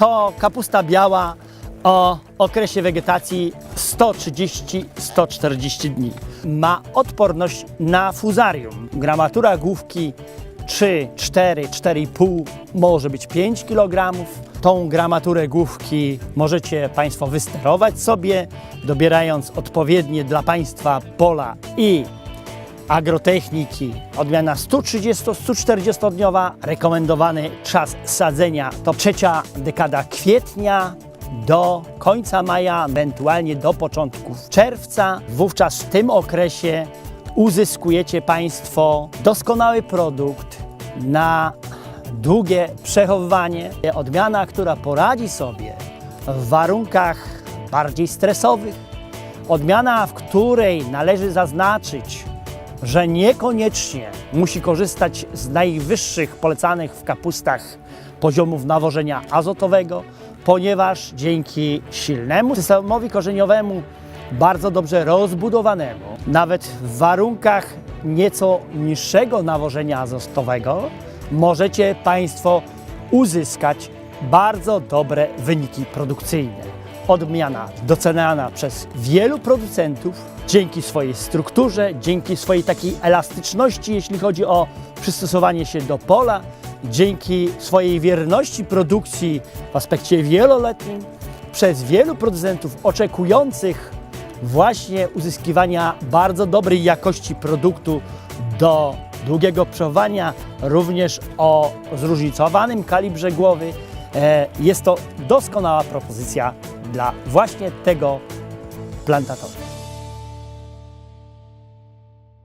To kapusta biała o okresie wegetacji 130-140 dni. Ma odporność na fuzarium. Gramatura główki 3, 4, 4,5, może być 5 kg. Tą gramaturę główki możecie Państwo wysterować sobie, dobierając odpowiednie dla Państwa pola i agrotechniki. Odmiana 130-140 dniowa. Rekomendowany czas sadzenia to trzecia dekada kwietnia do końca maja, ewentualnie do początków czerwca. Wówczas w tym okresie uzyskujecie Państwo doskonały produkt na długie przechowywanie. Odmiana, która poradzi sobie w warunkach bardziej stresowych, Odmiana, w której należy zaznaczyć, że niekoniecznie musi korzystać z najwyższych polecanych w kapustach poziomów nawożenia azotowego, ponieważ dzięki silnemu systemowi korzeniowemu, bardzo dobrze rozbudowanemu, nawet w warunkach nieco niższego nawożenia azotowego, możecie Państwo uzyskać bardzo dobre wyniki produkcyjne odmiana doceniana przez wielu producentów dzięki swojej strukturze, dzięki swojej takiej elastyczności, jeśli chodzi o przystosowanie się do pola, dzięki swojej wierności produkcji w aspekcie wieloletnim, przez wielu producentów oczekujących właśnie uzyskiwania bardzo dobrej jakości produktu do długiego przechowania, również o zróżnicowanym kalibrze głowy. E, Jest to doskonała propozycja dla właśnie tego plantatora.